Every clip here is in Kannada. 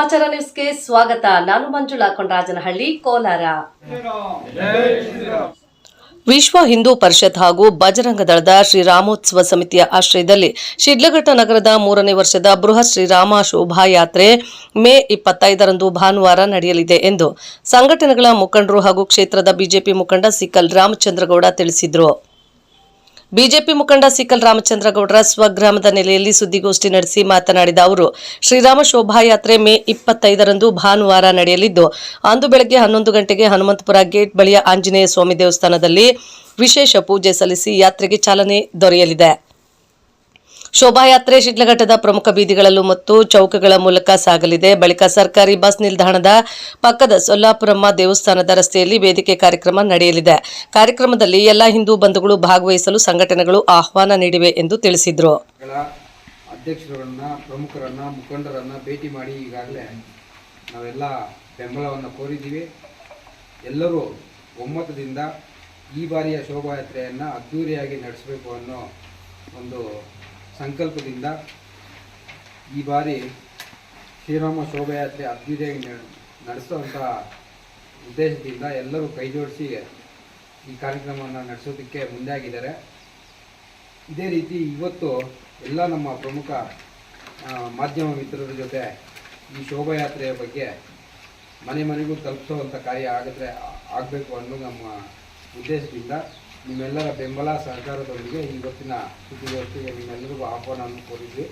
ಸಮಾಚಾರ ನ್ಯೂಸ್ಗೆ ಸ್ವಾಗತ. ನಾನು ಮಂಜುಳಾ ಕೊಂಡರಾಜನಹಳ್ಳಿ ಕೋಲಾರ. ವಿಶ್ವ ಹಿಂದೂ ಪರಿಷತ್ ಹಾಗೂ ಬಜರಂಗ ದಳದ ಶ್ರೀರಾಮೋತ್ಸವ ಸಮಿತಿಯ ಆಶ್ರಯದಲ್ಲಿ ಶಿಡ್ಲಘಟ್ಟ ನಗರದ ಮೂರನೇ ವರ್ಷದ ಬೃಹತ್ ಶ್ರೀರಾಮ ಶೋಭಾಯಾತ್ರೆ ಮೇ ಇಪ್ಪತ್ತೈದರಂದು ಭಾನುವಾರ ನಡೆಯಲಿದೆ ಎಂದು ಸಂಘಟನೆಗಳ ಮುಖಂಡರು ಹಾಗೂ ಕ್ಷೇತ್ರದ ಬಿಜೆಪಿ ಮುಖಂಡ ಸಿಕ್ಕಲ್ ರಾಮಚಂದ್ರಗೌಡ ತಿಳಿಸಿದರು. ಬಿಜೆಪಿ ಮುಖಂಡ ಸಿಕಲ್ ರಾಮಚಂದ್ರಗೌಡರ ಸ್ವಗ್ರಾಮದ ನೆಲೆಯಲ್ಲಿ ಸುದ್ದಿಗೋಷ್ಠಿ ನಡೆಸಿ ಮಾತನಾಡಿದ ಅವರು, ಶ್ರೀರಾಮ ಶೋಭಾಯಾತ್ರೆ ಮೇ ಇಪ್ಪತ್ತೈದರಂದು ಭಾನುವಾರ ನಡೆಯಲಿದ್ದು, ಅಂದು ಬೆಳಗ್ಗೆ ಹನ್ನೊಂದು ಗಂಟೆಗೆ ಹನುಮಂತಪುರ ಗೇಟ್ ಬಳಿಯ ಆಂಜನೇಯ ಸ್ವಾಮಿ ದೇವಸ್ಥಾನದಲ್ಲಿ ವಿಶೇಷ ಪೂಜೆ ಸಲ್ಲಿಸಿ ಯಾತ್ರೆಗೆ ಚಾಲನೆ ದೊರೆಯಲಿದೆ. ಶೋಭಾಯಾತ್ರೆ ಶಿಡ್ಲಘಟ್ಟದ ಪ್ರಮುಖ ಬೀದಿಗಳಲ್ಲೂ ಮತ್ತು ಚೌಕಗಳ ಮೂಲಕ ಸಾಗಲಿದೆ. ಬಳಿಕ ಸರ್ಕಾರಿ ಬಸ್ ನಿಲ್ದಾಣದ ಪಕ್ಕದ ಸೊಲ್ಲಾಪುರಮ್ಮ ದೇವಸ್ಥಾನದ ರಸ್ತೆಯಲ್ಲಿ ವೇದಿಕೆ ಕಾರ್ಯಕ್ರಮ ನಡೆಯಲಿದೆ. ಕಾರ್ಯಕ್ರಮದಲ್ಲಿ ಎಲ್ಲ ಹಿಂದೂ ಬಂಧುಗಳು ಭಾಗವಹಿಸಲು ಸಂಘಟನೆಗಳು ಆಹ್ವಾನ ನೀಡಿವೆ ಎಂದು ತಿಳಿಸಿದರು. ಅಧ್ಯಕ್ಷರನ್ನ ಪ್ರಮುಖರನ್ನ, ಮುಖಂಡರನ್ನ ಭೇಟಿ ಮಾಡಿ ಈಗಾಗಲೇ ನಾವೆಲ್ಲ ಬೆಂಬಲವನ್ನು ಕೋರಿದ್ದೀವಿ. ಎಲ್ಲರೂ ಒಮ್ಮತದಿಂದ ಈ ಬಾರಿಯ ಶೋಭಾಯಾತ್ರೆಯನ್ನು ಅದ್ಧೂರಿಯಾಗಿ ನಡೆಸಬೇಕು ಅನ್ನೋ ಒಂದು ಸಂಕಲ್ಪದಿಂದ ಈ ಬಾರಿ ಶ್ರೀರಾಮ ಶೋಭಾಯಾತ್ರೆ ಅದ್ಧೂರಿಯಾಗಿ ನಡ್- ನಡೆಸುವಂಥ ಉದ್ದೇಶದಿಂದ ಎಲ್ಲರೂ ಕೈಜೋಡಿಸಿ ಈ ಕಾರ್ಯಕ್ರಮವನ್ನು ನಡೆಸೋದಕ್ಕೆ ಮುಂದಾಗಿದ್ದಾರೆ. ಇದೇ ರೀತಿ ಇವತ್ತು ಎಲ್ಲ ನಮ್ಮ ಪ್ರಮುಖ ಮಾಧ್ಯಮ ಮಿತ್ರರ ಜೊತೆ ಈ ಶೋಭಾಯಾತ್ರೆಯ ಬಗ್ಗೆ ಮನೆ ಮನೆಗೂ ತಲುಪಿಸುವಂಥ ಕಾರ್ಯ ಆಗಿದ್ರೆ ಆಗಬೇಕು ಅನ್ನೋ ನಮ್ಮ ಉದ್ದೇಶದಿಂದ ನಿಮ್ಮೆಲ್ಲರ ಬೆಂಬಲ ಸಹಕಾರದೊಂದಿಗೆ ಇವತ್ತಿನ ಸುದ್ದಿಗೋಷ್ಠಿಗೆ ನಿಮ್ಮೆಲ್ಲರಿಗೂ ಆಹ್ವಾನವನ್ನು ಕೋರಿದ್ವಿ.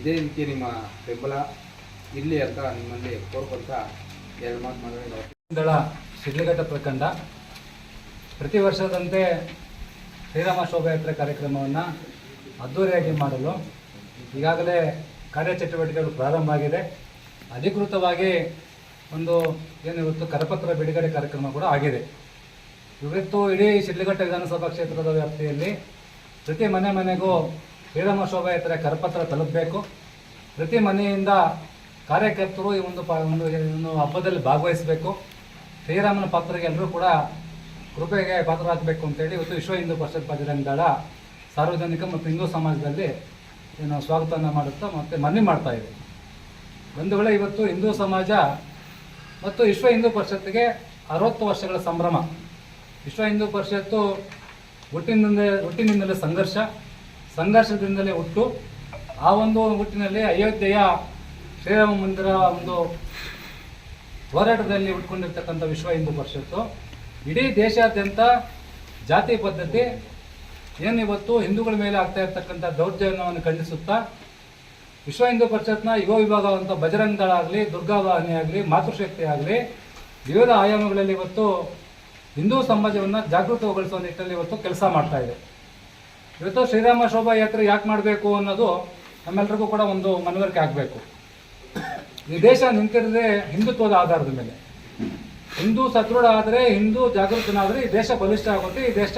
ಇದೇ ರೀತಿ ನಿಮ್ಮ ಬೆಂಬಲ ಇರಲಿ ಅಂತ ನಿಮ್ಮಲ್ಲಿ ಕೋರ್ಕೊಂತ ಎರಡು ಮಾತು ಮಾತಾಡಿದ ದಳ ಶಿಡ್ಲಘಟ್ಟ ಪ್ರಖಂಡ. ಪ್ರತಿ ವರ್ಷದಂತೆ ಶ್ರೀರಾಮ ಶೋಭಾಯಾತ್ರೆ ಕಾರ್ಯಕ್ರಮವನ್ನು ಅದ್ಧೂರಿಯಾಗಿ ಮಾಡಲು ಈಗಾಗಲೇ ಕಾರ್ಯಚಟುವಟಿಕೆಗಳು ಪ್ರಾರಂಭ ಆಗಿದೆ. ಅಧಿಕೃತವಾಗಿ ಒಂದು ಏನು ಇವತ್ತು ಕರಪತ್ರ ಬಿಡುಗಡೆ ಕಾರ್ಯಕ್ರಮ ಕೂಡ ಆಗಿದೆ. ಇವತ್ತು ಇಡೀ ಶಿಡ್ಲಘಟ್ಟ ವಿಧಾನಸಭಾ ಕ್ಷೇತ್ರದ ವ್ಯಾಪ್ತಿಯಲ್ಲಿ ಪ್ರತಿ ಮನೆ ಮನೆಗೂ ಶ್ರೀರಾಮ ಶೋಭಾಯಾತ್ರೆ ಕರಪತ್ರ ತಲುಪಬೇಕು. ಪ್ರತಿ ಮನೆಯಿಂದ ಕಾರ್ಯಕರ್ತರು ಈ ಒಂದು ಒಂದು ಹಬ್ಬದಲ್ಲಿ ಭಾಗವಹಿಸಬೇಕು. ಶ್ರೀರಾಮನ ಪಾತ್ರಗೆ ಎಲ್ಲರೂ ಕೂಡ ಕೃಪೆಗೆ ಪಾತ್ರರಾಗಬೇಕು ಅಂತೇಳಿ ಇವತ್ತು ವಿಶ್ವ ಹಿಂದೂ ಪರಿಷತ್ ಬಜರಂಗ ಸಾರ್ವಜನಿಕ ಮತ್ತು ಹಿಂದೂ ಸಮಾಜದಲ್ಲಿ ಏನು ಸ್ವಾಗತವನ್ನು ಮಾಡುತ್ತಾ ಮತ್ತು ಮನವಿ ಮಾಡ್ತಾ ಇದೆ. ಒಂದು ವೇಳೆ ಇವತ್ತು ಹಿಂದೂ ಸಮಾಜ ಮತ್ತು ವಿಶ್ವ ಹಿಂದೂ ಪರಿಷತ್ತಿಗೆ ಅರವತ್ತು ವರ್ಷಗಳ ಸಂಭ್ರಮ. ವಿಶ್ವ ಹಿಂದೂ ಪರಿಷತ್ತು ಹುಟ್ಟಿನಿಂದಲೇ ಹುಟ್ಟಿನಿಂದಲೇ ಸಂಘರ್ಷ. ಸಂಘರ್ಷದಿಂದಲೇ ಹುಟ್ಟು. ಆ ಒಂದು ಹುಟ್ಟಿನಲ್ಲಿ ಅಯೋಧ್ಯೆಯ ಶ್ರೀರಾಮ ಮಂದಿರ ಒಂದು ಹೋರಾಟದಲ್ಲಿ ಉಟ್ಕೊಂಡಿರ್ತಕ್ಕಂಥ ವಿಶ್ವ ಹಿಂದೂ ಪರಿಷತ್ತು. ಇಡೀ ದೇಶಾದ್ಯಂತ ಜಾತಿ ಪದ್ಧತಿ ಏನು ಇವತ್ತು ಹಿಂದೂಗಳ ಮೇಲೆ ಆಗ್ತಾ ಇರ್ತಕ್ಕಂಥ ದೌರ್ಜನ್ಯವನ್ನು ಖಂಡಿಸುತ್ತಾ, ವಿಶ್ವ ಹಿಂದೂ ಪರಿಷತ್ನ ಯುವ ವಿಭಾಗವಂತ ಬಜರಂಗ ದಳ ಆಗಲಿ ದುರ್ಗಾವಾಹಿನಿ ಆಗಲಿ ಮಾತೃಶಕ್ತಿ ಆಗಲಿ ವಿವಿಧ ಆಯಾಮಗಳಲ್ಲಿ ಇವತ್ತು ಹಿಂದೂ ಸಮಾಜವನ್ನು ಜಾಗೃತಗೊಳಿಸುವ ನಿಟ್ಟಿನಲ್ಲಿ ಇವತ್ತು ಕೆಲಸ ಮಾಡ್ತಾ ಇದೆ. ಇವತ್ತು ಶ್ರೀರಾಮ ಶೋಭಾ ಯಾತ್ರೆ ಯಾಕೆ ಮಾಡಬೇಕು ಅನ್ನೋದು ನಮ್ಮೆಲ್ಲರಿಗೂ ಕೂಡ ಒಂದು ಮನವರಿಕೆ ಆಗಬೇಕು. ಈ ದೇಶ ನಿಂತಿರದೆ ಹಿಂದುತ್ವದ ಆಧಾರದ ಮೇಲೆ. ಹಿಂದೂ ಸದೃಢ ಆದರೆ ಹಿಂದೂ ಜಾಗೃತನಾದರೆ ಈ ದೇಶ ಬಲಿಷ್ಠ ಆಗುತ್ತೆ ಈ ದೇಶ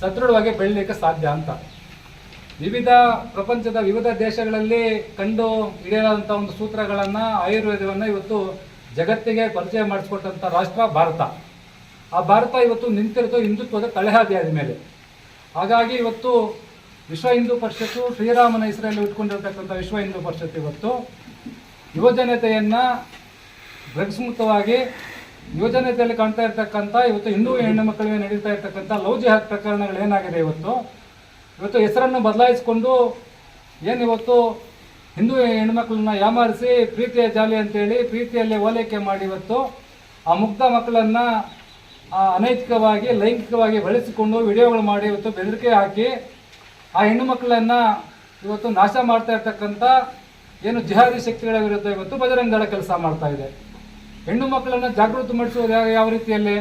ಸದೃಢವಾಗಿ ಬೆಳಲಿಕ್ಕೆ ಸಾಧ್ಯ ಅಂತ. ವಿವಿಧ ಪ್ರಪಂಚದ ವಿವಿಧ ದೇಶಗಳಲ್ಲಿ ಕಂಡು ಹಿಡಿಯಲಾದಂಥ ಒಂದು ಸೂತ್ರಗಳನ್ನು, ಆಯುರ್ವೇದವನ್ನು ಇವತ್ತು ಜಗತ್ತಿಗೆ ಪರಿಚಯ ಮಾಡಿಸ್ಕೊಟ್ಟಂಥ ರಾಷ್ಟ್ರ ಭಾರತ. ಆ ಭಾರತ ಇವತ್ತು ನಿಂತಿರೋದು ಹಿಂದುತ್ವದ ತಳೆಹಾದಿಯಾದ ಮೇಲೆ. ಹಾಗಾಗಿ ಇವತ್ತು ವಿಶ್ವ ಹಿಂದೂ ಪರಿಷತ್ತು ಶ್ರೀರಾಮನ ಹೆಸರಲ್ಲಿ ಉಟ್ಕೊಂಡಿರ್ತಕ್ಕಂಥ ವಿಶ್ವ ಹಿಂದೂ ಪರಿಷತ್ತು ಇವತ್ತು ಯುವಜನತೆಯನ್ನು ಡ್ರಗ್ಸ್ ಮುಕ್ತವಾಗಿ ಯುವಜನತೆಯಲ್ಲಿ ಕಾಣ್ತಾ ಇರ್ತಕ್ಕಂಥ, ಇವತ್ತು ಹಿಂದೂ ಹೆಣ್ಣು ಮಕ್ಕಳಿಗೆ ನಡೀತಾ ಇರ್ತಕ್ಕಂಥ ಲವ್ ಜಿಹಾದ್ ಪ್ರಕರಣಗಳು ಏನಾಗಿದೆ ಇವತ್ತು? ಇವತ್ತು ಹೆಸರನ್ನು ಬದಲಾಯಿಸಿಕೊಂಡು ಏನು ಇವತ್ತು ಹಿಂದೂ ಹೆಣ್ಮಕ್ಳನ್ನ ಯಾಮಾರಿಸಿ ಪ್ರೀತಿಯ ಜಾಲಿ ಅಂತೇಳಿ ಪ್ರೀತಿಯಲ್ಲಿ ಓಲೈಕೆ ಮಾಡಿ ಇವತ್ತು ಆ ಮುಗ್ಧ ಮಕ್ಕಳನ್ನು ಅನೈತಿಕವಾಗಿ, ಲೈಂಗಿಕವಾಗಿ ಬಳಸಿಕೊಂಡು ವಿಡಿಯೋಗಳು ಮಾಡಿ ಇವತ್ತು ಬೆದರಿಕೆ ಹಾಕಿ ಆ ಹೆಣ್ಣು ಮಕ್ಕಳನ್ನು ಇವತ್ತು ನಾಶ ಮಾಡ್ತಾ ಇರ್ತಕ್ಕಂಥ ಏನು ಜಿಹಾದಿ ಶಕ್ತಿಗಳ ವಿರುದ್ಧ ಇವತ್ತು ಬಜರಂಗ ದಳ ಕೆಲಸ ಮಾಡ್ತಾ ಇದೆ. ಹೆಣ್ಣು ಮಕ್ಕಳನ್ನು ಜಾಗೃತಿ ಮಾಡಿಸುವುದು ಯಾವ ರೀತಿಯಲ್ಲಿ?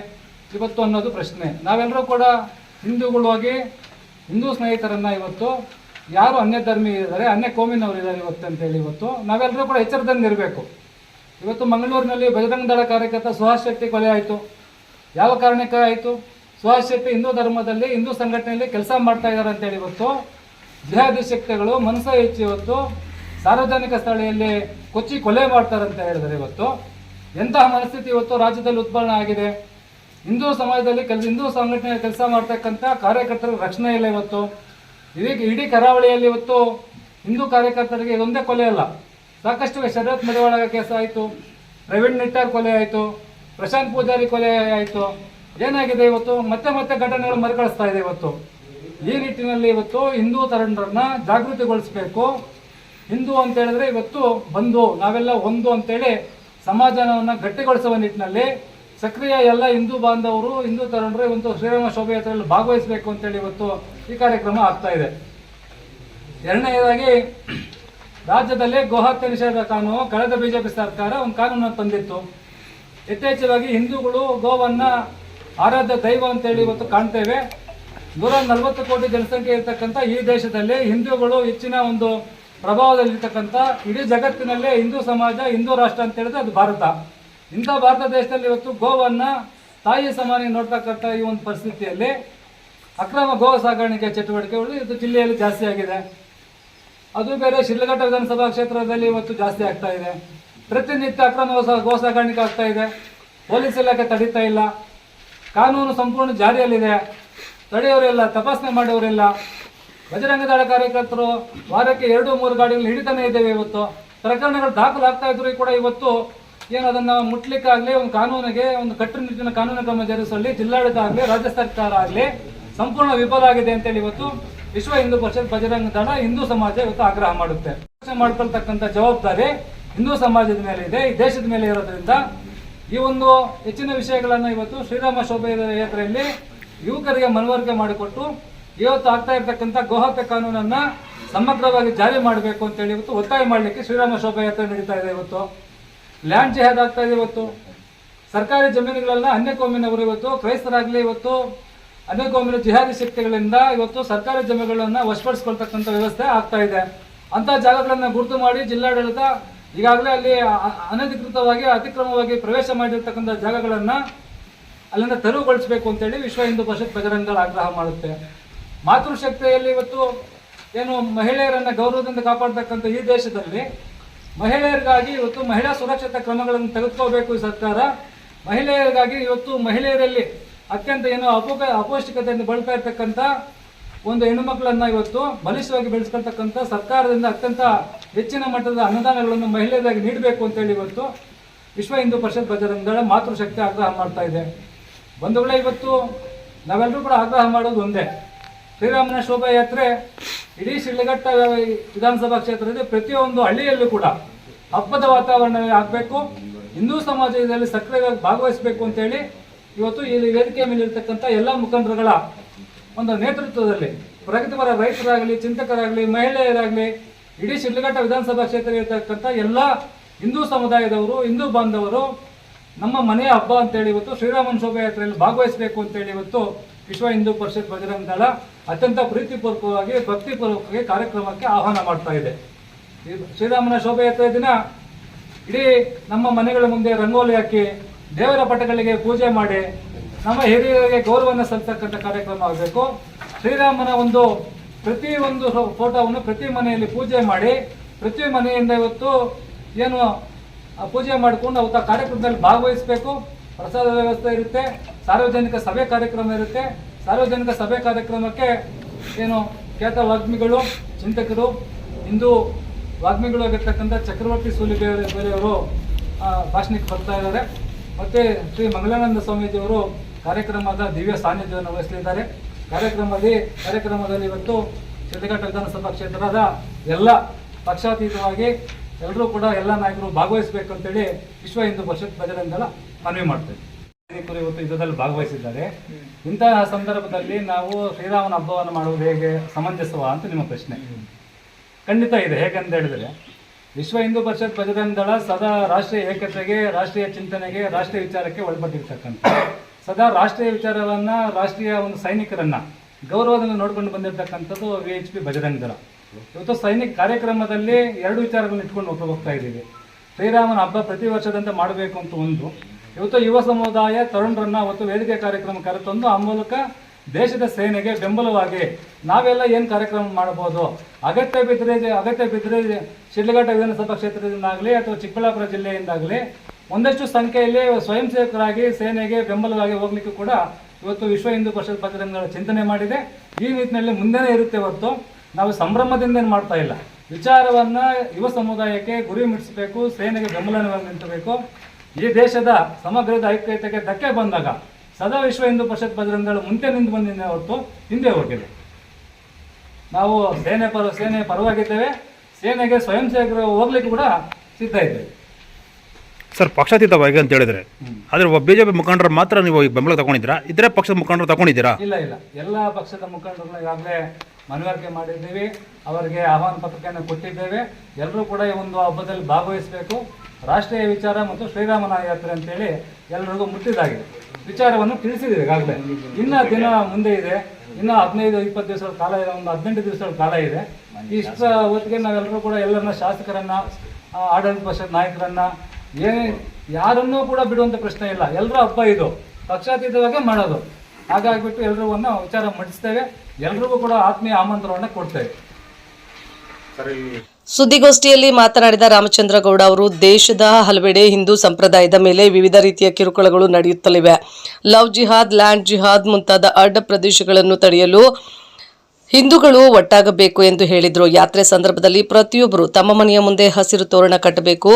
ಇವತ್ತು ಅನ್ನೋದು ಪ್ರಶ್ನೆ. ನಾವೆಲ್ಲರೂ ಕೂಡ ಹಿಂದೂಗಳು ಹೋಗಿ ಹಿಂದೂ ಸ್ನೇಹಿತರನ್ನ ಇವತ್ತು ಯಾರು ಅನ್ಯ ಧರ್ಮಿ ಇದ್ದಾರೆ, ಅನ್ಯ ಕೋಮಿನವರು ಇದ್ದಾರೆ ಇವತ್ತು ಅಂತೇಳಿ ಇವತ್ತು ನಾವೆಲ್ಲರೂ ಕೂಡ ಎಚ್ಚರದಿಂದ ಇರಬೇಕು ಇವತ್ತು ಮಂಗಳೂರಿನಲ್ಲಿ ಬಜರಂಗ ದಳ ಕಾರ್ಯಕರ್ತ ಸುಹಾಸ್ ಶೆಟ್ಟಿ ಕೊಲೆ ಆಯಿತು. ಯಾವ ಕಾರಣಕ್ಕೆ ಆಯಿತು? ಶೆಟ್ಟಿ ಹಿಂದೂ ಧರ್ಮದಲ್ಲಿ ಹಿಂದೂ ಸಂಘಟನೆಯಲ್ಲಿ ಕೆಲಸ ಮಾಡ್ತಾ ಇದ್ದಾರೆ ಅಂತೇಳಿ ಇವತ್ತು ಜಿಹಾದಿ ಶಕ್ತಿಗಳು ಮನಸ್ಸ ಹೆಚ್ಚಿ ಇವತ್ತು ಸಾರ್ವಜನಿಕ ಸ್ಥಳದಲ್ಲಿ ಕೊಚ್ಚಿ ಕೊಲೆ ಮಾಡ್ತಾರೆ ಅಂತ ಹೇಳಿದರೆ ಇವತ್ತು ಎಂತಹ ಮನಸ್ಥಿತಿ ಇವತ್ತು ರಾಜ್ಯದಲ್ಲಿ ಉತ್ಪನ್ನ ಆಗಿದೆ? ಹಿಂದೂ ಸಮಾಜದಲ್ಲಿ ಕೆಲ, ಹಿಂದೂ ಸಂಘಟನೆ ಕೆಲಸ ಮಾಡ್ತಕ್ಕಂಥ ಕಾರ್ಯಕರ್ತರ ರಕ್ಷಣೆ ಇಲ್ಲ ಇವತ್ತು. ಇದೀಗ ಇಡೀ ಕರಾವಳಿಯಲ್ಲಿ ಇವತ್ತು ಹಿಂದೂ ಕಾರ್ಯಕರ್ತರಿಗೆ ಇದೊಂದೇ ಕೊಲೆ ಅಲ್ಲ. ಸಾಕಷ್ಟು ಶರತ್ ಮಡಿವಾಳ ಕೇಸ್ ಆಯಿತು. ಪ್ರವೀಣ್ ನಿಟ್ಟಾರ್ ಕೊಲೆ ಆಯಿತು. ಪ್ರಶಾಂತ್ ಪೂಜಾರಿ ಕೊಲೆ ಆಯಿತು. ಏನಾಗಿದೆ ಇವತ್ತು? ಮತ್ತೆ ಮತ್ತೆ ಘಟನೆಗಳು ಮರುಕಳಿಸ್ತಾ ಇದೆ ಇವತ್ತು. ಈ ನಿಟ್ಟಿನಲ್ಲಿ ಇವತ್ತು ಹಿಂದೂ ತರಣರನ್ನ ಜಾಗೃತಿಗೊಳಿಸಬೇಕು. ಹಿಂದೂ ಅಂತ ಹೇಳಿದ್ರೆ ಇವತ್ತು ಬಂದು, ನಾವೆಲ್ಲ ಒಂದು ಅಂತೇಳಿ ಸಮಾಜವನ್ನು ಗಟ್ಟಿಗೊಳಿಸುವ ನಿಟ್ಟಿನಲ್ಲಿ ಸಕ್ರಿಯ ಎಲ್ಲ ಹಿಂದೂ ಬಾಂಧವರು, ಹಿಂದೂ ತರುಣರು ಒಂದು ಶ್ರೀರಾಮ ಶೋಭಾಯಾತ್ರೆಯಲ್ಲಿ ಭಾಗವಹಿಸಬೇಕು ಅಂತೇಳಿ ಇವತ್ತು ಈ ಕಾರ್ಯಕ್ರಮ ಆಗ್ತಾ ಇದೆ. ಎರಡನೆಯದಾಗಿ ರಾಜ್ಯದಲ್ಲಿ ಗೋಹತ್ಯೆ ನಿಷೇಧ ಕಾನೂನು ಕಳೆದ ಬಿಜೆಪಿ ಸರ್ಕಾರ ಒಂದು ಕಾನೂನನ್ನು ತಂದಿತ್ತು. ಯಥೇಚ್ಛವಾಗಿ ಹಿಂದೂಗಳು ಗೋವನ್ನ ಆರಾಧ್ಯ ದೈವ ಅಂತೇಳಿ ಇವತ್ತು ಕಾಣ್ತೇವೆ. ನೂರ ನಲವತ್ತು ಕೋಟಿ ಜನಸಂಖ್ಯೆ ಇರತಕ್ಕಂಥ ಈ ದೇಶದಲ್ಲಿ ಹಿಂದೂಗಳು ಹೆಚ್ಚಿನ ಒಂದು ಪ್ರಭಾವದಲ್ಲಿರ್ತಕ್ಕಂಥ ಇಡೀ ಜಗತ್ತಿನಲ್ಲೇ ಹಿಂದೂ ಸಮಾಜ, ಹಿಂದೂ ರಾಷ್ಟ್ರ ಅಂತ ಹೇಳಿದ್ರೆ ಅದು ಭಾರತ. ಇಂಥ ಭಾರತ ದೇಶದಲ್ಲಿ ಇವತ್ತು ಗೋವನ್ನ ತಾಯಿ ಸಮಾನ ನೋಡ್ತಕ್ಕಂಥ ಈ ಒಂದು ಪರಿಸ್ಥಿತಿಯಲ್ಲಿ ಅಕ್ರಮ ಗೋ ಸಾಗಾಣಿಕೆ ಚಟುವಟಿಕೆಗಳು ಇದು ಜಿಲ್ಲೆಯಲ್ಲಿ ಜಾಸ್ತಿ ಆಗಿದೆ. ಅದು ಬೇರೆ ಶಿಲ್ಲಘಟ್ಟ ವಿಧಾನಸಭಾ ಕ್ಷೇತ್ರದಲ್ಲಿ ಇವತ್ತು ಜಾಸ್ತಿ ಆಗ್ತಾ ಇದೆ. ಪ್ರತಿನಿತ್ಯ ಅಕ್ರಮ ಗೋ ಸಾಗಾಣಿಕೆ ಆಗ್ತಾ ಇದೆ. ಪೊಲೀಸ್ ಇಲಾಖೆ ತಡೀತಾ ಇಲ್ಲ. ಕಾನೂನು ಸಂಪೂರ್ಣ ಜಾರಿಯಲ್ಲಿದೆ. ತಡೆಯೋರಿಲ್ಲ, ತಪಾಸಣೆ ಮಾಡೋರಿಲ್ಲ. ಬಜರಂಗ ದಳ ಕಾರ್ಯಕರ್ತರು ವಾರಕ್ಕೆ ಎರಡು, ಮೂರು ಗಾಡಿಗಳು ಹಿಡಿತಾನೆ ಇದ್ದೇವೆ ಇವತ್ತು. ಪ್ರಕರಣಗಳು ದಾಖಲಾಗ್ತಾ ಇದ್ರು ಕೂಡ ಇವತ್ತು ಏನು ಅದನ್ನು ಮುಟ್ಲಿಕ್ಕಾಗಲಿ, ಒಂದು ಕಾನೂನಿಗೆ, ಒಂದು ಕಟ್ಟುನಿಟ್ಟಿನ ಕಾನೂನು ಕ್ರಮ ಜರುಗಿಸಲಿ, ಜಿಲ್ಲಾಡಳಿತ ಆಗಲಿ, ರಾಜ್ಯ ಸರ್ಕಾರ ಆಗಲಿ ಸಂಪೂರ್ಣ ವಿಫಲ ಆಗಿದೆ ಅಂತೇಳಿ ಇವತ್ತು ವಿಶ್ವ ಹಿಂದೂ ಪರಿಷತ್ ಬಜರಂಗ ಹಿಂದೂ ಸಮಾಜ ಇವತ್ತು ಆಗ್ರಹ ಮಾಡುತ್ತೆ. ಮಾಡ್ಕೊಳ್ತಕ್ಕಂಥ ಜವಾಬ್ದಾರಿ ಹಿಂದೂ ಸಮಾಜದ ಮೇಲೆ ಇದೆ, ಈ ದೇಶದ ಮೇಲೆ ಇರೋದ್ರಿಂದ ಈ ಒಂದು ಹೆಚ್ಚಿನ ವಿಷಯಗಳನ್ನು ಇವತ್ತು ಶ್ರೀರಾಮ ಶೋಭಾಯಾತ್ರೆಯಲ್ಲಿ ಯುವಕರಿಗೆ ಮನವರಿಕೆ ಮಾಡಿಕೊಟ್ಟು ಇವತ್ತು ಆಗ್ತಾ ಇರ್ತಕ್ಕಂಥ ಗೋಹತ್ಯೆ ಕಾನೂನನ್ನ ಸಮಗ್ರವಾಗಿ ಜಾರಿ ಮಾಡಬೇಕು ಅಂತೇಳಿ ಇವತ್ತು ಒತ್ತಾಯ ಮಾಡಲಿಕ್ಕೆ ಶ್ರೀರಾಮ ಶೋಭಾಯಾತ್ರೆ ನಡೀತಾ ಇದೆ ಇವತ್ತು. ಲ್ಯಾಂಡ್ ಜಿಹಾದ್ ಆಗ್ತಾ ಇದೆ ಇವತ್ತು. ಸರ್ಕಾರಿ ಜಮೀನುಗಳನ್ನ ಅನ್ಯ ಕೋಮಿನವರು ಇವತ್ತು, ಕ್ರೈಸ್ತರಾಗಲಿ ಇವತ್ತು ಅನ್ಯ ಕೋಮಿನ ಜಿಹಾದಿ ಶಕ್ತಿಗಳಿಂದ ಇವತ್ತು ಸರ್ಕಾರಿ ಜಮೀನುಗಳನ್ನ ವಶಪಡಿಸ್ಕೊಳ್ತಕ್ಕಂಥ ವ್ಯವಸ್ಥೆ ಆಗ್ತಾ ಇದೆ. ಅಂತ ಜಾಗಗಳನ್ನು ಗುರುತು ಮಾಡಿ ಜಿಲ್ಲಾಡಳಿತ ಈಗಾಗಲೇ ಅಲ್ಲಿ ಅನಧಿಕೃತವಾಗಿ ಅತಿಕ್ರಮವಾಗಿ ಪ್ರವೇಶ ಮಾಡಿರ್ತಕ್ಕಂಥ ಜಾಗಗಳನ್ನು ಅಲ್ಲಿಂದ ತೆರವುಗೊಳಿಸಬೇಕು ಅಂತೇಳಿ ವಿಶ್ವ ಹಿಂದೂ ಪರಿಷತ್ ಬಜರಂಗಗಳ ಆಗ್ರಹ ಮಾಡುತ್ತೆ. ಮಾತೃಶಕ್ತಿಯಲ್ಲಿ ಇವತ್ತು ಏನು ಮಹಿಳೆಯರನ್ನು ಗೌರವದಿಂದ ಕಾಪಾಡ್ತಕ್ಕಂಥ ಈ ದೇಶದಲ್ಲಿ ಮಹಿಳೆಯರಿಗಾಗಿ ಇವತ್ತು ಮಹಿಳಾ ಸುರಕ್ಷತಾ ಕ್ರಮಗಳನ್ನು ತೆಗೆದುಕೋಬೇಕು ಈ ಸರ್ಕಾರ. ಮಹಿಳೆಯರಿಗಾಗಿ ಇವತ್ತು ಮಹಿಳೆಯರಲ್ಲಿ ಅತ್ಯಂತ ಏನು ಅಪೋಕ ಅಪೌಷ್ಟಿಕತೆಯಿಂದ ಬಳಲ್ತಾ ಇರ್ತಕ್ಕಂಥ ಒಂದು ಹೆಣ್ಣು ಮಕ್ಕಳನ್ನ ಇವತ್ತು ಬಲಿಷ್ಠವಾಗಿ ಬೆಳೆಸ್ಕೊಳ್ತಕ್ಕಂಥ ಸರ್ಕಾರದಿಂದ ಅತ್ಯಂತ ಹೆಚ್ಚಿನ ಮಟ್ಟದ ಅನುದಾನಗಳನ್ನು ಮಹಿಳೆಯರಾಗಿ ನೀಡಬೇಕು ಅಂತೇಳಿ ಇವತ್ತು ವಿಶ್ವ ಹಿಂದೂ ಪರಿಷತ್ ಬಜರಂಗದಳ ಮಾತೃಶಕ್ತಿ ಆಗ್ರಹ ಮಾಡ್ತಾ ಇದೆ. ಬಂಧುಗಳೇ, ಇವತ್ತು ನಾವೆಲ್ಲರೂ ಕೂಡ ಆಗ್ರಹ ಮಾಡೋದು ಒಂದೇ. ಶ್ರೀರಾಮನ ಶೋಭಾಯಾತ್ರೆ ಇಡೀ ಶಿಡ್ಲಘಟ್ಟ ವಿಧಾನಸಭಾ ಕ್ಷೇತ್ರದಲ್ಲಿ ಪ್ರತಿಯೊಂದು ಹಳ್ಳಿಯಲ್ಲೂ ಕೂಡ ಹಬ್ಬದ ವಾತಾವರಣವೇ ಆಗಬೇಕು. ಹಿಂದೂ ಸಮಾಜದಲ್ಲಿ ಸಕ್ರಿಯವಾಗಿ ಭಾಗವಹಿಸಬೇಕು ಅಂತೇಳಿ ಇವತ್ತು ಈ ವೇದಿಕೆ ಮೇಲೆ ಇರತಕ್ಕಂಥ ಎಲ್ಲ ಮುಖಂಡರುಗಳ ಒಂದು ನೇತೃತ್ವದಲ್ಲಿ ಪ್ರಗತಿಪರ ರೈತರಾಗಲಿ, ಚಿಂತಕರಾಗಲಿ, ಮಹಿಳೆಯರಾಗಲಿ, ಇಡೀ ಶಿಡ್ಲಘಟ್ಟ ವಿಧಾನಸಭಾ ಕ್ಷೇತ್ರ ಇರತಕ್ಕಂಥ ಎಲ್ಲ ಹಿಂದೂ ಸಮುದಾಯದವರು, ಹಿಂದೂ ಬಾಂಧವರು, ನಮ್ಮ ಮನೆಯ ಹಬ್ಬ ಅಂತೇಳಿ ಇವತ್ತು ಶ್ರೀರಾಮನ ಶೋಭಾಯಾತ್ರೆಯಲ್ಲಿ ಭಾಗವಹಿಸಬೇಕು ಅಂತೇಳಿ ಇವತ್ತು ವಿಶ್ವ ಹಿಂದೂ ಪರಿಷತ್ ಬಜರಂಗ ದಳ ಅತ್ಯಂತ ಪ್ರೀತಿಪೂರ್ವಕವಾಗಿ, ಭಕ್ತಿಪೂರ್ವಕವಾಗಿ ಕಾರ್ಯಕ್ರಮಕ್ಕೆ ಆಹ್ವಾನ ಮಾಡ್ತಾ ಇದೆ. ಶ್ರೀರಾಮನ ಶೋಭಾಯಾತ್ರೆ ದಿನ ಇಡೀ ನಮ್ಮ ಮನೆಗಳ ಮುಂದೆ ರಂಗೋಲಿ ಹಾಕಿ ದೇವರ ಪಟಗಳಿಗೆ ಪೂಜೆ ಮಾಡಿ ನಮ್ಮ ಹಿರಿಯರಿಗೆ ಗೌರವವನ್ನು ಸಲ್ಲಿಸತಕ್ಕಂಥ ಕಾರ್ಯಕ್ರಮ ಆಗಬೇಕು. ಶ್ರೀರಾಮನ ಒಂದು ಪ್ರತಿ ಒಂದು ಫೋಟೋವನ್ನು ಪ್ರತಿ ಮನೆಯಲ್ಲಿ ಪೂಜೆ ಮಾಡಿ, ಪ್ರತಿ ಮನೆಯಿಂದ ಇವತ್ತು ಏನು ಪೂಜೆ ಮಾಡಿಕೊಂಡು ಅವತ್ತು ಕಾರ್ಯಕ್ರಮದಲ್ಲಿ ಭಾಗವಹಿಸಬೇಕು. ಪ್ರಸಾದ ವ್ಯವಸ್ಥೆ ಇರುತ್ತೆ, ಸಾರ್ವಜನಿಕ ಸಭೆ ಕಾರ್ಯಕ್ರಮ ಇರುತ್ತೆ. ಸಾರ್ವಜನಿಕ ಸಭೆ ಕಾರ್ಯಕ್ರಮಕ್ಕೆ ಏನು ಖ್ಯಾತ ವಾಗ್ಮಿಗಳು, ಚಿಂತಕರು, ಹಿಂದೂ ವಾಗ್ಮಿಗಳು ಆಗಿರ್ತಕ್ಕಂಥ ಚಕ್ರವರ್ತಿ ಸೂಲಿಬೆ ಬೇರೆಯವರು ಭಾಷಣಕ್ಕೆ ಬರ್ತಾ ಇದ್ದಾರೆ. ಮತ್ತು ಶ್ರೀ ಮಂಗಳಾನಂದ ಸ್ವಾಮೀಜಿಯವರು ಕಾರ್ಯಕ್ರಮದ ದಿವ್ಯ ಸಾನ್ನಿಧ್ಯವನ್ನು ವಹಿಸಲಿದ್ದಾರೆ ಕಾರ್ಯಕ್ರಮದಲ್ಲಿ ಕಾರ್ಯಕ್ರಮದಲ್ಲಿ ಇವತ್ತು ಶಿಡ್ಲಘಟ್ಟ ವಿಧಾನಸಭಾ ಕ್ಷೇತ್ರದ ಎಲ್ಲ ಪಕ್ಷಾತೀತವಾಗಿ ಎಲ್ಲರೂ ಕೂಡ ಎಲ್ಲ ನಾಯಕರು ಭಾಗವಹಿಸಬೇಕು ಅಂತೇಳಿ ವಿಶ್ವ ಹಿಂದೂ ಪರಿಷತ್ ಬಜರಂಗದಳ ಮನವಿ ಮಾಡ್ತೇವೆ. ಸೈನಿಕರು ಇವತ್ತು ಯುದ್ಧದಲ್ಲಿ ಭಾಗವಹಿಸಿದ್ದಾರೆ. ಇಂತಹ ಸಂದರ್ಭದಲ್ಲಿ ನಾವು ಶ್ರೀರಾಮನ ಹಬ್ಬವನ್ನು ಮಾಡುವುದು ಹೇಗೆ, ಸಮಂಜಸವ ಅಂತ ನಿಮ್ಮ ಪ್ರಶ್ನೆ. ಖಂಡಿತ ಇದೆ, ಹೇಗಂತ ಹೇಳಿದ್ರೆ, ವಿಶ್ವ ಹಿಂದೂ ಪರಿಷತ್ ಬಜರಂಗ ದಳ ಸದಾ ರಾಷ್ಟ್ರೀಯ ಏಕತೆಗೆ, ರಾಷ್ಟ್ರೀಯ ಚಿಂತನೆಗೆ, ರಾಷ್ಟ್ರೀಯ ವಿಚಾರಕ್ಕೆ ಒಳಪಟ್ಟಿರ್ತಕ್ಕಂಥ ಸದಾ ರಾಷ್ಟ್ರೀಯ ವಿಚಾರವನ್ನ, ರಾಷ್ಟ್ರೀಯ ಒಂದು ಸೈನಿಕರನ್ನ ಗೌರವದಿಂದ ನೋಡ್ಕೊಂಡು ಬಂದಿರತಕ್ಕಂಥದ್ದು ವಿ ಎಚ್ ಪಿ ಬಜರಂಗ್ ದಳ ಇವತ್ತು ಸೈನಿಕ ಕಾರ್ಯಕ್ರಮದಲ್ಲಿ ಎರಡು ವಿಚಾರಗಳನ್ನ ಇಟ್ಕೊಂಡು ಹೋಗ್ತಾ ಹೋಗ್ತಾ ಇದ್ದೀವಿ. ಶ್ರೀರಾಮನ ಹಬ್ಬ ಪ್ರತಿ ವರ್ಷದಂತೆ ಮಾಡಬೇಕು ಅಂತ ಒಂದು. ಇವತ್ತು ಯುವ ಸಮುದಾಯ ತರುಣರನ್ನ ಅವತ್ತು ವೇದಿಕೆ ಕಾರ್ಯಕ್ರಮ ಕರೆತಂದು ಆ ಮೂಲಕ ದೇಶದ ಸೇನೆಗೆ ಬೆಂಬಲವಾಗಿ ನಾವೆಲ್ಲ ಏನು ಕಾರ್ಯಕ್ರಮ ಮಾಡಬಹುದು? ಅಗತ್ಯ ಬಿದ್ದರೆ ಅಗತ್ಯ ಬಿದ್ದರೆ ಶಿಡ್ಲಘಟ್ಟ ವಿಧಾನಸಭಾ ಕ್ಷೇತ್ರದಿಂದಾಗಲಿ ಅಥವಾ ಚಿಕ್ಕಬಳ್ಳಾಪುರ ಜಿಲ್ಲೆಯಿಂದಾಗಲಿ ಒಂದಷ್ಟು ಸಂಖ್ಯೆಯಲ್ಲಿ ಸ್ವಯಂ ಸೇವಕರಾಗಿ ಸೇನೆಗೆ ಬೆಂಬಲವಾಗಿ ಹೋಗ್ಲಿಕ್ಕೂ ಕೂಡ ಇವತ್ತು ವಿಶ್ವ ಹಿಂದೂ ಪರಿಷತ್ ಪತ್ರಿಕೆಗಳ ಚಿಂತನೆ ಮಾಡಿದೆ. ಈ ನಿಟ್ಟಿನಲ್ಲಿ ಮುಂದೆನೇ ಇರುತ್ತೆ ಹೊರತು ನಾವು ಸಂಭ್ರಮದಿಂದ ಏನು ಮಾಡ್ತಾ ಇಲ್ಲ. ವಿಚಾರವನ್ನ ಯುವ ಸಮುದಾಯಕ್ಕೆ ಗುರಿ ಮುಟ್ಟಿಸಬೇಕು, ಸೇನೆಗೆ ಬೆಂಬಲ ನಿಂತಬೇಕು. ಈ ದೇಶದ ಸಮಗ್ರದ ಐಕ್ಯತೆಗೆ ಧಕ್ಕೆ ಬಂದಾಗ ಸದಾ ವಿಶ್ವ ಹಿಂದೂ ಪರಿಷತ್ ಬಜರಂಗಗಳು ಮುಂದೆ ನಿಂತು ಬಂದಿದೆ ಹೊರತು ಹಿಂದೆ ಹೋಗಿದೆ. ನಾವು ಸೇನೆ ಪರ ಸೇನೆ ಪರವಾಗಿದ್ದೇವೆ. ಸೇನೆಗೆ ಸ್ವಯಂ ಸೇವಕರು ಹೋಗ್ಲಿಕ್ಕೆ ಕೂಡ ಸಿದ್ಧ ಇದ್ದೇವೆ. ಸರ್ ಪಕ್ಷಾತೀತವಾಗಿ ಅಂತ ಹೇಳಿದ್ರೆ, ಆದರೆ ಒಬ್ಬ ಬಿಜೆಪಿ ಮುಖಂಡರು ಮಾತ್ರ ನೀವು ಈ ಬೆಂಬಲ ತಗೊಂಡಿದ್ದೀರಾ? ಇದ್ರೆ ಪಕ್ಷದ ಮುಖಂಡರು ತಗೊಂಡಿದ್ದೀರಾ? ಇಲ್ಲ ಇಲ್ಲ. ಎಲ್ಲ ಪಕ್ಷದ ಮುಖಂಡರು ಈಗಾಗಲೇ ಮನವರಿಕೆ ಮಾಡಿದ್ದೀವಿ. ಅವರಿಗೆ ಆಹ್ವಾನ ಪತ್ರಿಕೆಯನ್ನು ಕೊಟ್ಟಿದ್ದೇವೆ. ಎಲ್ಲರೂ ಕೂಡ ಈ ಒಂದು ಹಬ್ಬದಲ್ಲಿ ಭಾಗವಹಿಸಬೇಕು. ರಾಷ್ಟ್ರೀಯ ವಿಚಾರ ಮತ್ತು ಶ್ರೀರಾಮನ ಯಾತ್ರೆ ಅಂತೇಳಿ ಎಲ್ಲರಿಗೂ ಮುಟ್ಟಿದ್ದಾಗಿದೆ. ವಿಚಾರವನ್ನು ತಿಳಿಸಿದ್ದೀವಿ ಈಗಾಗಲೇ. ಇನ್ನ ದಿನ ಮುಂದೆ ಇದೆ. ಇನ್ನು ಹದಿನೈದು, ಇಪ್ಪತ್ತು ದಿವಸಗಳ ಕಾಲ ಇದೆ. ಒಂದು ಹದಿನೆಂಟು ದಿವಸಗಳ ಕಾಲ ಇದೆ. ಇಷ್ಟ ಹೊತ್ತಿಗೆ ನಾವೆಲ್ಲರೂ ಕೂಡ ಎಲ್ಲರನ್ನ ಶಾಸಕರನ್ನ ಆಡಳಿತ ಪಕ್ಷದ ನಾಯಕರನ್ನ ಏನೇ ಯಾರನ್ನೂ ಕೂಡ ಬಿಡುವಂತ ಪ್ರಶ್ನೆ ಇಲ್ಲ. ಎಲ್ಲರ ಹಬ್ಬ ಇದು. ಪಕ್ಷಾತೀತವಾಗಿ ಮಾಡೋದು. ಹಾಗಾಗಿಬಿಟ್ಟು ಎಲ್ರಿಗೂ ವಿಚಾರ ಮಂಡಿಸ್ತೇವೆ. ಎಲ್ರಿಗೂ ಕೂಡ ಆತ್ಮೀಯ ಆಮಂತ್ರಣವನ್ನು ಕೊಡ್ತೇವೆ. ಸುದ್ದಿಗೋಷ್ಠಿಯಲ್ಲಿ ಮಾತನಾಡಿದ ರಾಮಚಂದ್ರಗೌಡ ಅವರು ದೇಶದ ಹಲವೆಡೆ ಹಿಂದೂ ಸಂಪ್ರದಾಯದ ಮೇಲೆ ವಿವಿಧ ರೀತಿಯ ಕಿರುಕುಳಗಳು ನಡೆಯುತ್ತಲಿವೆ. ಲವ್ ಜಿಹಾದ್ ಲ್ಯಾಂಡ್ ಜಿಹಾದ್ ಮುಂತಾದ ಅಡ್ಡ ಪ್ರದೇಶಗಳನ್ನು ತಡೆಯಲು ಹಿಂದೂಗಳು ಒಟ್ಟಾಗಬೇಕು ಎಂದು ಹೇಳಿದರು. ಯಾತ್ರೆ ಸಂದರ್ಭದಲ್ಲಿ ಪ್ರತಿಯೊಬ್ಬರು ತಮ್ಮ ಮನೆಯ ಮುಂದೆ ಹಸಿರು ತೋರಣ ಕಟ್ಟಬೇಕು,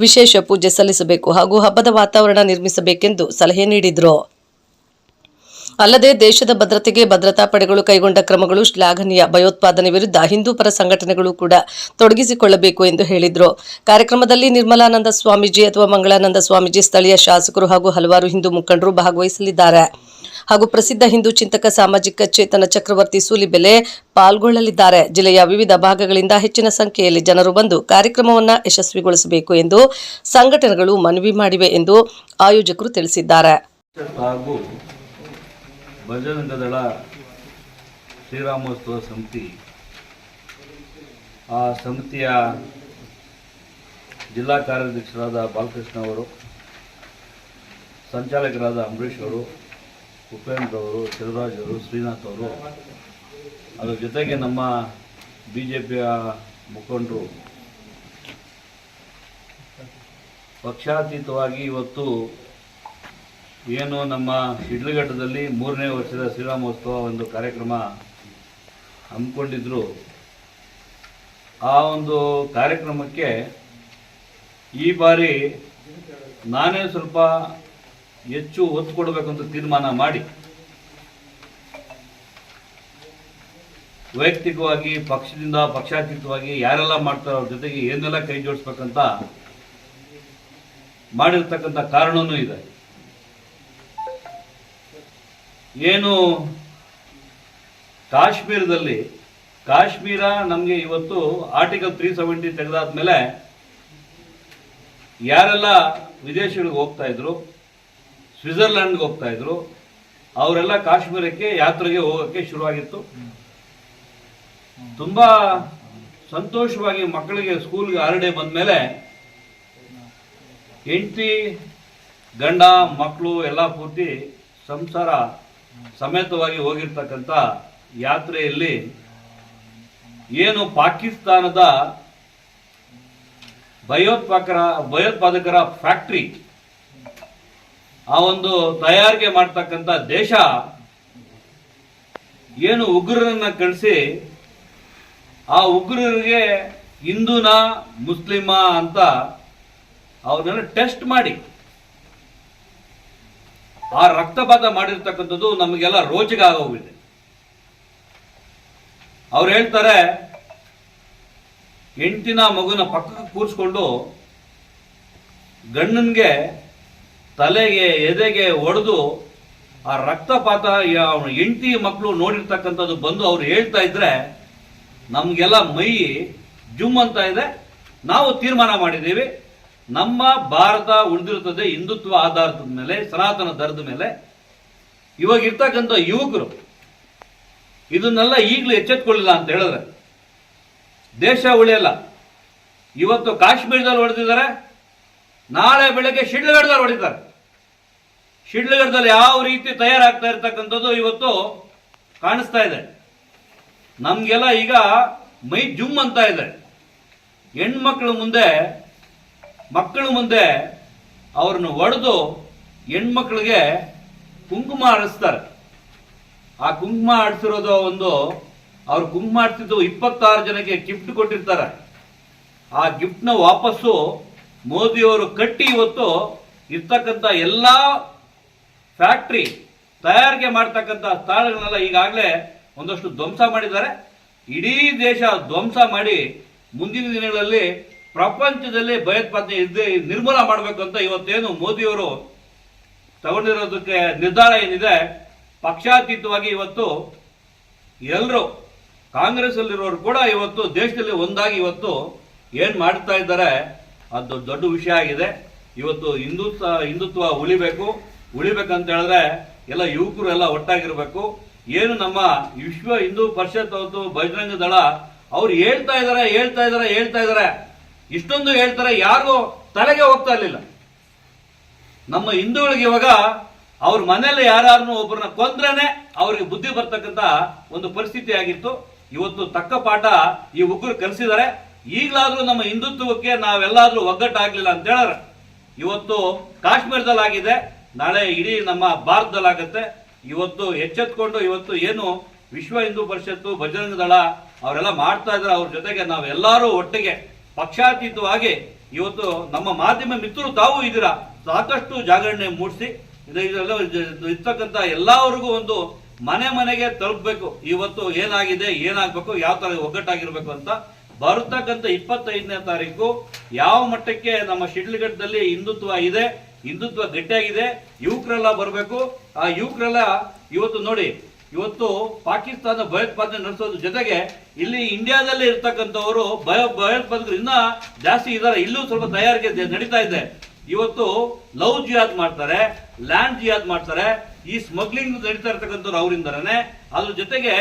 ವಿಶೇಷ ಪೂಜೆ ಸಲ್ಲಿಸಬೇಕು ಹಾಗೂ ಹಬ್ಬದ ವಾತಾವರಣ ನಿರ್ಮಿಸಬೇಕೆಂದು ಸಲಹೆ ನೀಡಿದರು. ಅಲ್ಲದೆ ದೇಶದ ಭದ್ರತೆಗೆ ಭದ್ರತಾ ಪಡೆಗಳು ಕೈಗೊಂಡ ಕ್ರಮಗಳು ಶ್ಲಾಘನೀಯ. ಭಯೋತ್ಪಾದನೆ ವಿರುದ್ಧ ಹಿಂದೂ ಪರ ಸಂಘಟನೆಗಳು ಕೂಡ ತೊಡಗಿಸಿಕೊಳ್ಳಬೇಕು ಎಂದು ಹೇಳಿದರು. ಕಾರ್ಯಕ್ರಮದಲ್ಲಿ ನಿರ್ಮಲಾನಂದ ಸ್ವಾಮೀಜಿ ಅಥವಾ ಮಂಗಳಾನಂದ ಸ್ವಾಮೀಜಿ, ಸ್ಥಳೀಯ ಶಾಸಕರು ಹಾಗೂ ಹಲವಾರು ಹಿಂದೂ ಮುಖಂಡರು ಭಾಗವಹಿಸಲಿದ್ದಾರೆ. ಹಾಗೂ ಪ್ರಸಿದ್ಧ ಹಿಂದೂ ಚಿಂತಕ ಸಾಮಾಜಿಕ ಚೇತನ ಚಕ್ರವರ್ತಿ ಸೂಲಿಬೆಲೆ ಪಾಲ್ಗೊಳ್ಳಲಿದ್ದಾರೆ. ಜಿಲ್ಲೆಯ ವಿವಿಧ ಭಾಗಗಳಿಂದ ಹೆಚ್ಚಿನ ಸಂಖ್ಯೆಯಲ್ಲಿ ಜನರು ಬಂದು ಕಾರ್ಯಕ್ರಮವನ್ನು ಯಶಸ್ವಿಗೊಳಿಸಬೇಕು ಎಂದು ಸಂಘಟನೆಗಳು ಮನವಿ ಮಾಡಿವೆ ಎಂದು ಆಯೋಜಕರು ತಿಳಿಸಿದ್ದಾರೆ. ಶ್ರೀರಾಮೋತ್ಸವ ಸಮಿತಿ, ಆ ಸಮಿತಿಯ ಜಿಲ್ಲಾ ಕಾರ್ಯಾಧ್ಯಕ್ಷರಾದ ಬಾಲಕೃಷ್ಣ ಅವರು, ಸಂಚಾಲಕರಾದ ಅಂಬರೀಶ್ ಅವರು ಉಪೇಂದ್ರ ಅವರು ಅವರು ಶ್ರೀನಾಥ್ ಅವರು, ಅದರ ಜೊತೆಗೆ ನಮ್ಮ ಬಿ ಜೆ ಪಿಯ ಮುಖಂಡರು. ಪಕ್ಷಾತೀತವಾಗಿ ಇವತ್ತು ಏನು ನಮ್ಮ ಶಿಡ್ಲಘಟ್ಟದಲ್ಲಿ ಮೂರನೇ ವರ್ಷದ ಶ್ರೀರಾಮೋತ್ಸವ ಒಂದು ಕಾರ್ಯಕ್ರಮ ಹಮ್ಮಿಕೊಂಡಿದ್ದರು ಆ ಒಂದು ಕಾರ್ಯಕ್ರಮಕ್ಕೆ ಈ ಬಾರಿ ನಾನೇ ಸ್ವಲ್ಪ ಹೆಚ್ಚು ಒತ್ತು ಕೊಡಬೇಕಂತ ತೀರ್ಮಾನ ಮಾಡಿ. ವೈಯಕ್ತಿಕವಾಗಿ, ಪಕ್ಷದಿಂದ ಪಕ್ಷಾತೀತವಾಗಿ ಯಾರೆಲ್ಲ ಮಾಡ್ತಾರೋ ಅವ್ರ ಜೊತೆಗೆ ಏನೆಲ್ಲ ಕೈ ಜೋಡಿಸ್ಬೇಕಂತ ಮಾಡಿರ್ತಕ್ಕಂಥ ಕಾರಣವೂ ಇದೆ. ಏನು ಕಾಶ್ಮೀರದಲ್ಲಿ, ಕಾಶ್ಮೀರ ನಮಗೆ ಇವತ್ತು ಆರ್ಟಿಕಲ್ ತ್ರೀ ಸೆವೆಂಟಿ ತೆಗೆದಾದ್ಮೇಲೆ ಯಾರೆಲ್ಲ ವಿದೇಶಗಳಿಗೆ ಹೋಗ್ತಾ ಇದ್ರು ಸ್ವಿಟ್ಜರ್ಲ್ಯಾಂಡ್ಗೆ ಹೋಗ್ತಾ ಇದ್ರು. ಅವರೆಲ್ಲ ಕಾಶ್ಮೀರಕ್ಕೆ ಯಾತ್ರೆಗೆ ಹೋಗೋಕ್ಕೆ ಶುರುವಾಗಿತ್ತು. ತುಂಬಾ ಸಂತೋಷವಾಗಿ ಮಕ್ಕಳಿಗೆ ಸ್ಕೂಲ್ಗೆ ಹಾಲಿಡೇ ಬಂದ್ಮೇಲೆ ಹೆಂಡತಿ, ಗಂಡ, ಮಕ್ಕಳು ಎಲ್ಲ ಪೂರ್ತಿ ಸಂಸಾರ ಸಮೇತವಾಗಿ ಹೋಗಿರ್ತಕ್ಕಂಥ ಯಾತ್ರೆಯಲ್ಲಿ ಏನು ಪಾಕಿಸ್ತಾನದ ಭಯೋತ್ಪಾದಕರ ಭಯೋತ್ಪಾದಕರ ಫ್ಯಾಕ್ಟ್ರಿ ಆ ಒಂದು ತಯಾರಿಕೆ ಮಾಡ್ತಕ್ಕಂಥ ದೇಶ ಏನು ಉಗ್ರರನ್ನ ಕಳಿಸಿ ಆ ಉಗ್ರರಿಗೆ ಹಿಂದೂನ ಮುಸ್ಲಿಮ ಅಂತ ಅವ್ರನ್ನೆಲ್ಲ ಟೆಸ್ಟ್ ಮಾಡಿ. ಆ ರಕ್ತಪಾತ ಮಾಡಿರ್ತಕ್ಕಂಥದ್ದು ನಮಗೆಲ್ಲ ರೋಚಕ ಆಗೋಗಿದೆ ಅವ್ರು ಹೇಳ್ತಾರೆ, ಹೆಂಡತಿನ ಮಗುನ ಪಕ್ಕಕ್ಕೆ ಕೂರಿಸ್ಕೊಂಡು ಗಂಡನ್ಗೆ ತಲೆಗೆ, ಎದೆಗೆ ಒಡೆದು ಆ ರಕ್ತಪಾತ ಹೆಂಡತಿ ಮಕ್ಕಳು ನೋಡಿರ್ತಕ್ಕಂಥದ್ದು ಬಂದು ಅವ್ರು ಹೇಳ್ತಾ ಇದ್ರೆ, ನಮಗೆಲ್ಲ ಮೈ ಜುಮ್ ಅಂತ ಇದೆ. ನಾವು ತೀರ್ಮಾನ ಮಾಡಿದ್ದೀವಿ. ನಮ್ಮ ಭಾರತ ಉಳಿದಿರುತ್ತದೆ ಹಿಂದುತ್ವ ಆಧಾರದ ಮೇಲೆ, ಸನಾತನ ದರದ ಮೇಲೆ. ಇವಾಗ ಇರ್ತಕ್ಕಂಥ ಯುವಕರು, ಇದನ್ನೆಲ್ಲ ಈಗಲೂ ಎಚ್ಚೆತ್ಕೊಳ್ಳಿಲ್ಲ ಅಂತ ಹೇಳಿದ್ರೆ, ದೇಶ ಉಳಿಯಲ್ಲ. ಇವತ್ತು ಕಾಶ್ಮೀರದಲ್ಲಿ ಹೊಡೆದಿದ್ದಾರೆ, ನಾಳೆ ಬೆಳಗ್ಗೆ ಶಿಡ್ಲಗಡದಲ್ಲಿ ಹೊಡಿತಾರೆ ಶಿಡ್ಲಘಟ್ಟದಲ್ಲಿ ಯಾವ ರೀತಿ ತಯಾರಾಗ್ತಾ ಇರ್ತಕ್ಕಂಥದ್ದು ಇವತ್ತು ಕಾಣಿಸ್ತಾ ಇದೆ. ನಮಗೆಲ್ಲ ಈಗ ಮೈ ಜುಮ್ ಅಂತ ಇದೆ. ಹೆಣ್ಮಕ್ಳ ಮುಂದೆ, ಮಕ್ಕಳು ಮುಂದೆ ಅವ್ರನ್ನ ಒಡೆದು ಹೆಣ್ಮಕ್ಳಿಗೆ ಕುಂಕುಮ ಆಡಿಸ್ತಾರೆ ಆ ಕುಂಕುಮ ಆಡಿಸಿರೋದು ಒಂದು, ಅವ್ರು ಕುಂಕುಮ ಆಡಿಸಿದ್ದು ಇಪ್ಪತ್ತಾರು ಜನಕ್ಕೆ ಗಿಫ್ಟ್ ಕೊಟ್ಟಿರ್ತಾರೆ. ಆ ಗಿಫ್ಟ್ನ ವಾಪಸ್ಸು ಮೋದಿಯವರು ಕಟ್ಟಿ ಇವತ್ತು ಇರ್ತಕ್ಕಂಥ ಎಲ್ಲ ಫ್ಯಾಕ್ಟ್ರಿ ತಯಾರಿಕೆ ಮಾಡ್ತಕ್ಕಂಥ ಸ್ಥಳಗಳನ್ನೆಲ್ಲ ಈಗಾಗಲೇ ಒಂದಷ್ಟು ಧ್ವಂಸ ಮಾಡಿದ್ದಾರೆ. ಇಡೀ ದೇಶ ಧ್ವಂಸ ಮಾಡಿ ಮುಂದಿನ ದಿನಗಳಲ್ಲಿ ಪ್ರಪಂಚದಲ್ಲಿ ಭಯೋತ್ಪಾದನೆ ಇದ್ದೇ ನಿರ್ಮೂಲ ಮಾಡಬೇಕು ಅಂತ ಇವತ್ತೇನು ಮೋದಿಯವರು ತಗೊಂಡಿರೋದಕ್ಕೆ ನಿರ್ಧಾರ ಏನಿದೆ? ಪಕ್ಷಾತೀತವಾಗಿ ಇವತ್ತು ಎಲ್ಲರೂ ಕಾಂಗ್ರೆಸ್ ಅಲ್ಲಿರೋರು ಕೂಡ ಇವತ್ತು ದೇಶದಲ್ಲಿ ಒಂದಾಗಿ ಇವತ್ತು ಏನು ಮಾಡ್ತಾ ಇದ್ದಾರೆ? ಅದು ದೊಡ್ಡ ವಿಷಯ ಆಗಿದೆ. ಇವತ್ತು ಹಿಂದುತ್ವ ಹಿಂದುತ್ವ ಉಳಿಬೇಕು. ಉಳಿಬೇಕಂತ ಹೇಳಿದ್ರೆ ಎಲ್ಲ ಯುವಕರು ಎಲ್ಲ ಒಟ್ಟಾಗಿರ್ಬೇಕು. ಏನು ನಮ್ಮ ವಿಶ್ವ ಹಿಂದೂ ಪರಿಷತ್ ಅವತ್ತು ಬಜರಂಗ ದಳ ಅವ್ರು ಹೇಳ್ತಾ ಇದಾರೆ ಹೇಳ್ತಾ ಇದಾರೆ ಹೇಳ್ತಾ ಇದಾರೆ. ಇಷ್ಟೊಂದು ಹೇಳ್ತಾರೆ ಯಾರು ತಲೆಗೆ ಹೋಗ್ತಾ ಇರಲಿಲ್ಲ. ನಮ್ಮ ಹಿಂದೂಗಳಿಗೆ ಇವಾಗ ಅವ್ರ ಮನೆಯಲ್ಲಿ ಯಾರನ್ನು ಒಬ್ಬರನ್ನ ಕೊಂದ್ರೇನೆ ಅವ್ರಿಗೆ ಬುದ್ಧಿ ಬರ್ತಕ್ಕಂತ ಒಂದು ಪರಿಸ್ಥಿತಿ ಆಗಿತ್ತು. ಇವತ್ತು ತಕ್ಕ ಪಾಠ ಈ ಉಗ್ರರು ಕಲಿಸಿದ್ದಾರೆ. ಈಗಲಾದ್ರೂ ನಮ್ಮ ಹಿಂದುತ್ವಕ್ಕೆ ನಾವೆಲ್ಲಾದ್ರೂ ಒಗ್ಗಟ್ಟಾಗ್ಲಿಲ್ಲ ಅಂತ ಹೇಳಿದ್ರೆ ಇವತ್ತು ಕಾಶ್ಮೀರದಲ್ಲಿ ಆಗಿದೆ ನಾಳೆ ಇಡೀ ನಮ್ಮ ಭಾರತದಲ್ಲಾಗತ್ತೆ. ಇವತ್ತು ಎಚ್ಚೆತ್ಕೊಂಡು ಇವತ್ತು ಏನು ವಿಶ್ವ ಹಿಂದೂ ಪರಿಷತ್ತು, ಭಜರಂಗ ದಳ ಅವರೆಲ್ಲ ಮಾಡ್ತಾ ಇದ್ದಾರೆ. ಅವ್ರ ಜೊತೆಗೆ ನಾವೆಲ್ಲರೂ ಒಟ್ಟಿಗೆ ಪಕ್ಷಾತೀತವಾಗಿ ಇವತ್ತು ನಮ್ಮ ಮಾಧ್ಯಮ ಮಿತ್ರರು ತಾವು ಇದ್ದೀರಾ? ಸಾಕಷ್ಟು ಜಾಗರಣೆ ಮೂಡಿಸಿ ಇರ್ತಕ್ಕಂಥ ಎಲ್ಲರಿಗೂ ಒಂದು ಮನೆ ಮನೆಗೆ ತಲುಪಬೇಕು. ಇವತ್ತು ಏನಾಗಿದೆ, ಏನಾಗಬೇಕು, ಯಾವ ತರ ಒಗ್ಗಟ್ಟಾಗಿರ್ಬೇಕು ಅಂತ ಬರ್ತಕ್ಕಂಥ ಇಪ್ಪತ್ತೈದನೇ ತಾರೀಕು ಯಾವ ಮಟ್ಟಕ್ಕೆ ನಮ್ಮ ಶಿಡ್ಲಘಟ್ಟದಲ್ಲಿ ಹಿಂದುತ್ವ ಇದೆ ಹಿಂದುತ್ವ ಗಟ್ಟಿಯಾಗಿದೆ, ಯುವಕರೆಲ್ಲ ಬರಬೇಕು. ಆ ಯುವಕರೆಲ್ಲ ಇವತ್ತು ನೋಡಿ, ಇವತ್ತು ಪಾಕಿಸ್ತಾನ ಭಯೋತ್ಪಾದನೆ ನಡೆಸೋದ್ರ ಜೊತೆಗೆ ಇಲ್ಲಿ ಇಂಡಿಯಾದಲ್ಲಿ ಇರ್ತಕ್ಕಂಥವರು ಭಯ, ಭಯೋತ್ಪಾದಕರು ಇನ್ನ ಜಾಸ್ತಿ ಇದ್ದಾರೆ. ಇಲ್ಲೂ ಸ್ವಲ್ಪ ತಯಾರಿಕೆ ನಡೀತಾ ಇದೆ. ಇವತ್ತು ಲವ್ ಜಿಯಾದ್ ಮಾಡ್ತಾರೆ, ಲ್ಯಾಂಡ್ ಜಿಯಾದ್ ಮಾಡ್ತಾರೆ. ಈ ಸ್ಮಗ್ಲಿಂಗ್ ನಡೀತಾ ಇರ್ತಕ್ಕಂಥವ್ರು ಅವರಿಂದನೇ. ಅದ್ರ ಜೊತೆಗೆ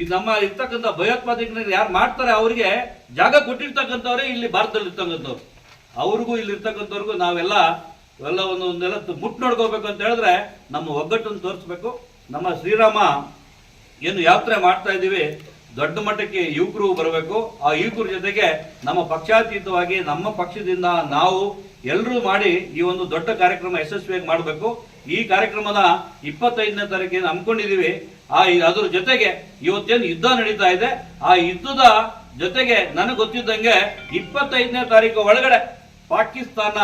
ಈ ನಮ್ಮ ಇರ್ತಕ್ಕಂಥ ಭಯೋತ್ಪಾದಕರು ಯಾರು ಮಾಡ್ತಾರೆ ಅವರಿಗೆ ಜಾಗ ಕೊಟ್ಟಿರ್ತಕ್ಕಂಥವ್ರೆ ಇಲ್ಲಿ ಭಾರತದಲ್ಲಿ ಇರ್ತಕ್ಕಂಥವ್ರು ಅವ್ರಿಗೂ ಇಲ್ಲಿ ಇರ್ತಕ್ಕಂಥವ್ರಿಗೂ ನಾವೆಲ್ಲ ಎಲ್ಲ ಒಂದು ಒಂದೆಲ್ಲ ಮುಟ್ಟು ನೋಡ್ಕೋಬೇಕು ಅಂತ ಹೇಳಿದ್ರೆ ನಮ್ಮ ಒಗ್ಗಟ್ಟನ್ನು ತೋರಿಸ್ಬೇಕು. ನಮ್ಮ ಶ್ರೀರಾಮ ಏನು ಯಾತ್ರೆ ಮಾಡ್ತಾ ಇದ್ದೀವಿ, ದೊಡ್ಡ ಮಟ್ಟಕ್ಕೆ ಯುವಕರು ಬರಬೇಕು. ಆ ಯುವಕರ ಜೊತೆಗೆ ನಮ್ಮ ಪಕ್ಷಾತೀತವಾಗಿ, ನಮ್ಮ ಪಕ್ಷದಿಂದ ನಾವು ಎಲ್ಲರೂ ಮಾಡಿ ಈ ಒಂದು ದೊಡ್ಡ ಕಾರ್ಯಕ್ರಮ ಯಶಸ್ವಿಯಾಗಿ ಮಾಡಬೇಕು. ಈ ಕಾರ್ಯಕ್ರಮದ ಇಪ್ಪತ್ತೈದನೇ ತಾರೀಕಿನ ಹಮ್ಮಿಕೊಂಡಿದ್ದೀವಿ. ಆ ಅದ್ರ ಜೊತೆಗೆ ಇವತ್ತೇನು ಯುದ್ಧ ನಡೀತಾ ಇದೆ. ಆ ಯುದ್ಧದ ಜೊತೆಗೆ ನನಗೆ ಗೊತ್ತಿದ್ದಂಗೆ ಇಪ್ಪತ್ತೈದನೇ ತಾರೀಕು ಒಳಗಡೆ ಪಾಕಿಸ್ತಾನ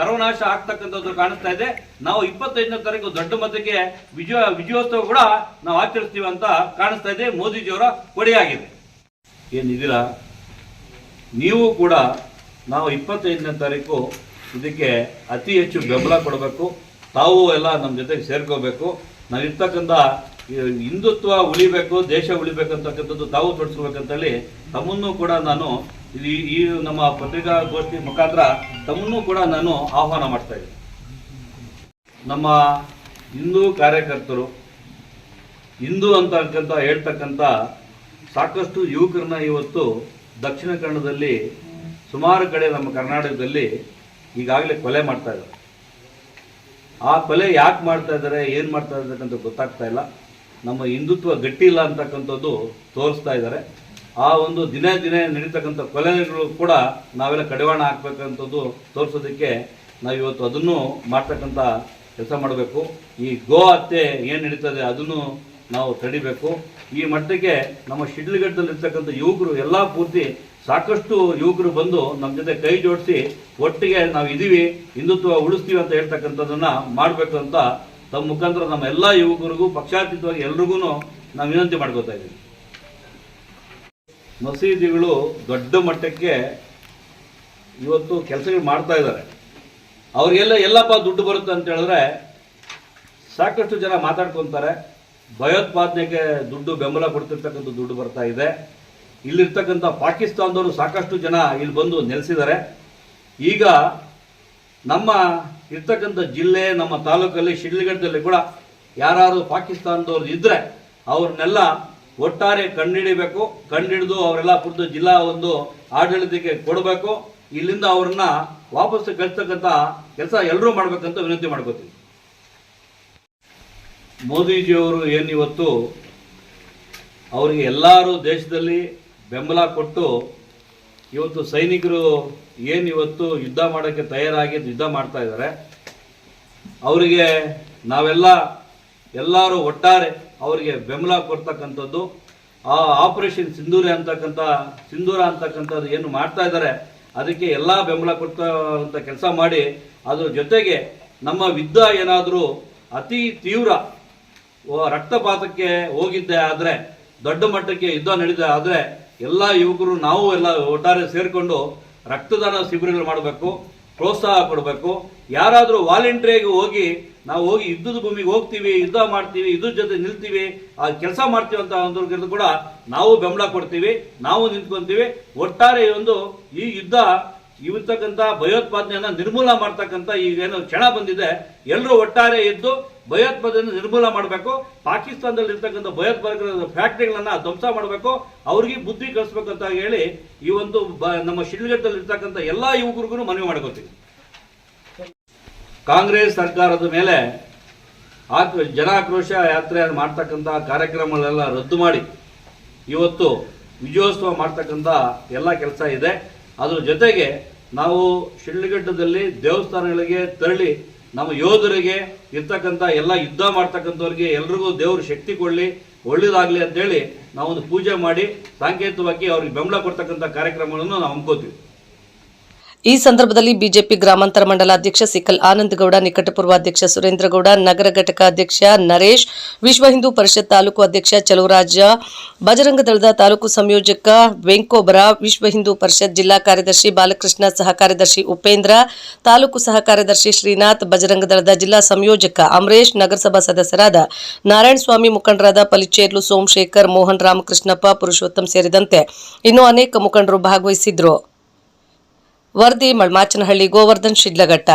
ಸರ್ವನಾಶ ಆಗ್ತಕ್ಕಂಥದ್ದು ಕಾಣಿಸ್ತಾ ಇದೆ. ನಾವು ಇಪ್ಪತ್ತೈದನೇ ತಾರೀಕು ದೊಡ್ಡ ಮತಕ್ಕೆ ವಿಜಯ, ವಿಜಯೋತ್ಸವ ಕೂಡ ನಾವು ಆಚರಿಸ್ತೀವಿ ಅಂತ ಕಾಣಿಸ್ತಾ ಇದೆ. ಮೋದಿಜಿಯವರ ಕೊಡೆಯಾಗಿದೆ. ಏನಿದಿಲ್ಲ. ನೀವು ಕೂಡ ನಾವು ಇಪ್ಪತ್ತೈದನೇ ತಾರೀಕು ಇದಕ್ಕೆ ಅತಿ ಹೆಚ್ಚು ಬೆಂಬಲ ಕೊಡಬೇಕು. ತಾವು ಎಲ್ಲ ನಮ್ಮ ಜೊತೆಗೆ ಸೇರ್ಕೋಬೇಕು. ನಾವಿರ್ತಕ್ಕಂಥ ಹಿಂದುತ್ವ ಉಳಿಬೇಕು, ದೇಶ ಉಳಿಬೇಕು ಅಂತಕ್ಕಂಥದ್ದು ತಾವು ತೊಡಸ್ಕೋಬೇಕಂತೇಳಿ ತಮ್ಮನ್ನು ಕೂಡ ನಾನು ಈ ಈ ನಮ್ಮ ಪತ್ರಿಕಾಗೋಷ್ಠಿ ಮುಖಾಂತರ ತಮ್ಮನ್ನು ಕೂಡ ನಾನು ಆಹ್ವಾನ ಮಾಡ್ತಾ ಇದ್ದೀನಿ. ನಮ್ಮ ಹಿಂದೂ ಕಾರ್ಯಕರ್ತರು, ಹಿಂದೂ ಅಂತಕ್ಕಂಥ ಹೇಳ್ತಕ್ಕಂಥ ಸಾಕಷ್ಟು ಯುವಕರನ್ನ ಇವತ್ತು ದಕ್ಷಿಣ ಕನ್ನಡದಲ್ಲಿ ಸುಮಾರು ಕಡೆ ನಮ್ಮ ಕರ್ನಾಟಕದಲ್ಲಿ ಈಗಾಗಲೇ ಕೊಲೆ ಮಾಡ್ತಾ ಇದ್ದಾರೆ. ಆ ಕೊಲೆ ಯಾಕೆ ಮಾಡ್ತಾ ಇದ್ದಾರೆ, ಏನು ಮಾಡ್ತಾ ಇದ್ದಾರೆ ಅಂತ ಗೊತ್ತಾಗ್ತಾ ಇಲ್ಲ. ನಮ್ಮ ಹಿಂದುತ್ವ ಗಟ್ಟಿ ಇಲ್ಲ ಅಂತಕ್ಕಂಥದ್ದು ತೋರಿಸ್ತಾ ಇದ್ದಾರೆ. ಆ ಒಂದು ದಿನೇ ದಿನೇ ನಡೀತಕ್ಕಂಥ ಕೊಲೆಗಳು ಕೂಡ ನಾವೆಲ್ಲ ಕಡಿವಾಣ ಹಾಕ್ಬೇಕಂಥದ್ದು ತೋರಿಸೋದಕ್ಕೆ ನಾವು ಇವತ್ತು ಅದನ್ನು ಮಾಡ್ತಕ್ಕಂಥ ಕೆಲಸ ಮಾಡಬೇಕು. ಈ ಗೋ ಹತ್ಯೆ ಏನು ನಡೀತದೆ ಅದನ್ನು ನಾವು ತಡಿಬೇಕು. ಈ ಮಟ್ಟಕ್ಕೆ ನಮ್ಮ ಶಿಡ್ಲಘಟ್ಟದಲ್ಲಿರ್ತಕ್ಕಂಥ ಯುವಕರು ಎಲ್ಲ ಪೂರ್ತಿ ಸಾಕಷ್ಟು ಯುವಕರು ಬಂದು ನಮ್ಮ ಜೊತೆ ಕೈ ಜೋಡಿಸಿ ಒಟ್ಟಿಗೆ ನಾವು ಇದ್ದೀವಿ ಹಿಂದುತ್ವ ಉಳಿಸ್ತೀವಿ ಅಂತ ಹೇಳ್ತಕ್ಕಂಥದ್ದನ್ನು ಮಾಡಬೇಕು ಅಂತ ತಮ್ಮ ಮುಖಾಂತರ ನಮ್ಮ ಎಲ್ಲ ಯುವಕರಿಗೂ, ಪಕ್ಷಾತೀತವಾಗಿ ಎಲ್ರಿಗೂ ನಾವು ವಿನಂತಿ ಮಾಡ್ಕೋತಾ ಇದ್ದೀವಿ. ಮಸೀದಿಗಳು ದೊಡ್ಡ ಮಟ್ಟಕ್ಕೆ ಇವತ್ತು ಕೆಲಸಗಳು ಮಾಡ್ತಾ ಇದ್ದಾರೆ. ಅವ್ರಿಗೆಲ್ಲ ಎಲ್ಲಪ್ಪ ದುಡ್ಡು ಬರುತ್ತೆ ಅಂತ ಹೇಳಿದ್ರೆ ಸಾಕಷ್ಟು ಜನ ಮಾತಾಡ್ಕೊತಾರೆ. ಭಯೋತ್ಪಾದನೆಗೆ ದುಡ್ಡು ಬೆಂಬಲ ಕೊಡ್ತಿರ್ತಕ್ಕಂಥ ದುಡ್ಡು ಬರ್ತಾ ಇದೆ. ಇಲ್ಲಿರ್ತಕ್ಕಂಥ ಪಾಕಿಸ್ತಾನದವರು ಸಾಕಷ್ಟು ಜನ ಇಲ್ಲಿ ಬಂದು ನೆಲೆಸಿದ್ದಾರೆ. ಈಗ ನಮ್ಮ ಇರ್ತಕ್ಕಂಥ ಜಿಲ್ಲೆ, ನಮ್ಮ ತಾಲೂಕಲ್ಲಿ, ಶಿಡ್ಲಘಟ್ಟದಲ್ಲಿ ಕೂಡ ಯಾರು ಪಾಕಿಸ್ತಾನದವ್ರು ಇದ್ದರೆ ಅವ್ರನ್ನೆಲ್ಲ ಒಟ್ಟಾರೆ ಕಣ್ಣಿಡಿಬೇಕು. ಕಂಡುಹಿಡಿದು ಅವರೆಲ್ಲ ಕುರಿತು ಜಿಲ್ಲಾ ಒಂದು ಆಡಳಿತಕ್ಕೆ ಕೊಡಬೇಕು. ಇಲ್ಲಿಂದ ಅವ್ರನ್ನ ವಾಪಸ್ ಕಳಿಸ್ತಕ್ಕಂಥ ಕೆಲಸ ಎಲ್ಲರೂ ಮಾಡಬೇಕಂತ ವಿನಂತಿ ಮಾಡ್ಕೋತೀವಿ ಮೋದಿಜಿಯವರು ಏನಿವತ್ತು ಅವರಿಗೆ ಎಲ್ಲರೂ ದೇಶದಲ್ಲಿ ಬೆಂಬಲ ಕೊಟ್ಟು ಇವತ್ತು ಸೈನಿಕರು ಏನು ಇವತ್ತು ಯುದ್ಧ ಮಾಡೋಕ್ಕೆ ತಯಾರಾಗಿ ಯುದ್ಧ ಮಾಡ್ತಾ ಇದ್ದಾರೆ, ಅವರಿಗೆ ನಾವೆಲ್ಲ ಎಲ್ಲರೂ ಒಟ್ಟಾರೆ ಅವರಿಗೆ ಬೆಂಬಲ ಕೊಡ್ತಕ್ಕಂಥದ್ದು, ಆ ಆಪರೇಷನ್ ಸಿಂಧೂರಿ ಅಂತಕ್ಕಂಥ ಸಿಂಧೂರ ಅಂತಕ್ಕಂಥದ್ದು ಏನು ಮಾಡ್ತಾ ಇದ್ದಾರೆ, ಅದಕ್ಕೆ ಎಲ್ಲ ಬೆಂಬಲ ಕೊಡ್ತಕ್ಕಂಥ ಕೆಲಸ ಮಾಡಿ, ಅದರ ಜೊತೆಗೆ ನಮ್ಮ ಯುದ್ಧ ಏನಾದರೂ ಅತಿ ತೀವ್ರ ರಕ್ತಪಾತಕ್ಕೆ ಹೋಗಿದ್ದೆ ಆದರೆ, ದೊಡ್ಡ ಮಟ್ಟಕ್ಕೆ ಯುದ್ಧ ನಡೆದ ಆದರೆ ಎಲ್ಲ ಯುವಕರು, ನಾವು ಎಲ್ಲ ಒಟ್ಟಾರೆ ಸೇರಿಕೊಂಡು ರಕ್ತದಾನ ಶಿಬಿರಗಳು ಮಾಡಬೇಕು, ಪ್ರೋತ್ಸಾಹ ಕೊಡಬೇಕು. ಯಾರಾದರೂ ವಾಲಂಟ್ರಿಯಾಗಿ ಹೋಗಿ, ನಾವು ಹೋಗಿ ಯುದ್ಧದ ಭೂಮಿಗೆ ಹೋಗ್ತೀವಿ, ಯುದ್ಧ ಮಾಡ್ತೀವಿ, ಯುದ್ಧದ ಜೊತೆ ನಿಲ್ತೀವಿ, ಆ ಕೆಲಸ ಮಾಡ್ತೀವಿ ಅಂತ ಅಂದ್ರೂ ಕೂಡ ನಾವು ಬೆಂಬಲ ಕೊಡ್ತೀವಿ, ನಾವು ನಿಂತ್ಕೊಂತೀವಿ. ಒಟ್ಟಾರೆ ಒಂದು ಈ ಯುದ್ಧ, ಇರ್ತಕ್ಕಂಥ ಭಯೋತ್ಪಾದನೆಯನ್ನು ನಿರ್ಮೂಲ ಮಾಡ್ತಕ್ಕಂಥ ಈಗೇನು ಕ್ಷಣ ಬಂದಿದೆ. ಎಲ್ಲರೂ ಒಟ್ಟಾರೆ ಎದ್ದು ಭಯೋತ್ಪಾದನೆ ನಿರ್ಮೂಲ ಮಾಡಬೇಕು ಪಾಕಿಸ್ತಾನದಲ್ಲಿ ಇರ್ತಕ್ಕಂಥ ಭಯೋತ್ಪಾದಕರ ಫ್ಯಾಕ್ಟ್ರಿಗಳನ್ನ ಧ್ವಂಸ ಮಾಡಬೇಕು, ಅವ್ರಿಗೆ ಬುದ್ಧಿ ಕಲಿಸ್ಬೇಕು ಅಂತ ಹೇಳಿ ಈ ಒಂದು ನಮ್ಮ ಶಿಡ್ಲಘಟ್ಟದಲ್ಲಿ ಇರ್ತಕ್ಕಂಥ ಎಲ್ಲಾ ಯುವಕರಿಗೂ ಮನವಿ ಮಾಡ್ಕೋತೀವಿ ಕಾಂಗ್ರೆಸ್ ಸರ್ಕಾರದ ಮೇಲೆ ಆಕ್ರ ಜನಾಕ್ರೋಶ ಯಾತ್ರೆ ಮಾಡ್ತಕ್ಕಂಥ ಕಾರ್ಯಕ್ರಮಗಳೆಲ್ಲ ರದ್ದು ಮಾಡಿ, ಇವತ್ತು ವಿಜಯೋತ್ಸವ ಮಾಡ್ತಕ್ಕಂಥ ಎಲ್ಲ ಕೆಲಸ ಇದೆ. ಅದರ ಜೊತೆಗೆ ನಾವು ಶಿಡ್ಲಘಟ್ಟದಲ್ಲಿ ದೇವಸ್ಥಾನಗಳಿಗೆ ತೆರಳಿ ನಮ್ಮ ಯೋಧರಿಗೆ ಇರ್ತಕ್ಕಂಥ ಎಲ್ಲ ಯುದ್ಧ ಮಾಡ್ತಕ್ಕಂಥವ್ರಿಗೆ ಎಲ್ರಿಗೂ ದೇವರು ಶಕ್ತಿ ಕೊಡಲಿ, ಒಳ್ಳೇದಾಗಲಿ ಅಂತೇಳಿ ನಾವೊಂದು ಪೂಜೆ ಮಾಡಿ ಸಾಂಕೇತಿಕವಾಗಿ ಅವ್ರಿಗೆ ಬೆಂಬಲ ಕೊಡ್ತಕ್ಕಂಥ ಕಾರ್ಯಕ್ರಮಗಳನ್ನು ನಾವು ಹಮ್ಮಿಕೋತೀವಿ ಈ ಸಂದರ್ಭದಲ್ಲಿ ಬಿಜೆಪಿ ಗ್ರಾಮಾಂತರ ಮಂಡಲ ಅಧ್ಯಕ್ಷ ಸಿಕಲ್ ಆನಂದಗೌಡ, ನಿಕಟಪೂರ್ವ ಅಧ್ಯಕ್ಷ ಸುರೇಂದ್ರಗೌಡ, ನಗರ ಘಟಕ ಅಧ್ಯಕ್ಷ ನರೇಶ್, ವಿಶ್ವ ಹಿಂದೂ ಪರಿಷತ್ ತಾಲೂಕು ಅಧ್ಯಕ್ಷ ಚಲುವರಾಜ, ಬಜರಂಗ ದಳದ ತಾಲೂಕು ಸಂಯೋಜಕ ವೆಂಕೋಬರ, ವಿಶ್ವ ಹಿಂದೂ ಪರಿಷತ್ ಜಿಲ್ಲಾ ಕಾರ್ಯದರ್ಶಿ ಬಾಲಕೃಷ್ಣ, ಸಹ ಕಾರ್ಯದರ್ಶಿ ಉಪೇಂದ್ರ, ತಾಲೂಕು ಸಹ ಕಾರ್ಯದರ್ಶಿ ಶ್ರೀನಾಥ್, ಬಜರಂಗ ದಳದ ಜಿಲ್ಲಾ ಸಂಯೋಜಕ ಅಮರೇಶ್, ನಗರಸಭಾ ಸದಸ್ಯರಾದ ನಾರಾಯಣಸ್ವಾಮಿ ಮುಖಂಡರಾದ ಪಲಿಚೇರ್ಲು ಸೋಮಶೇಖರ್, ಮೋಹನ್ ರಾಮಕೃಷ್ಣಪ್ಪ, ಪುರುಷೋತ್ತಮ್ ಸೇರಿದಂತೆ ಇನ್ನೂ ಅನೇಕ ಮುಖಂಡರು ಭಾಗವಹಿಸಿದ್ರು. ವರದಿ ಮಳ್ಮಾಚನಹಳ್ಳಿ ಗೋವರ್ಧನ್ ಶಿಡ್ಲಘಟ್ಟ.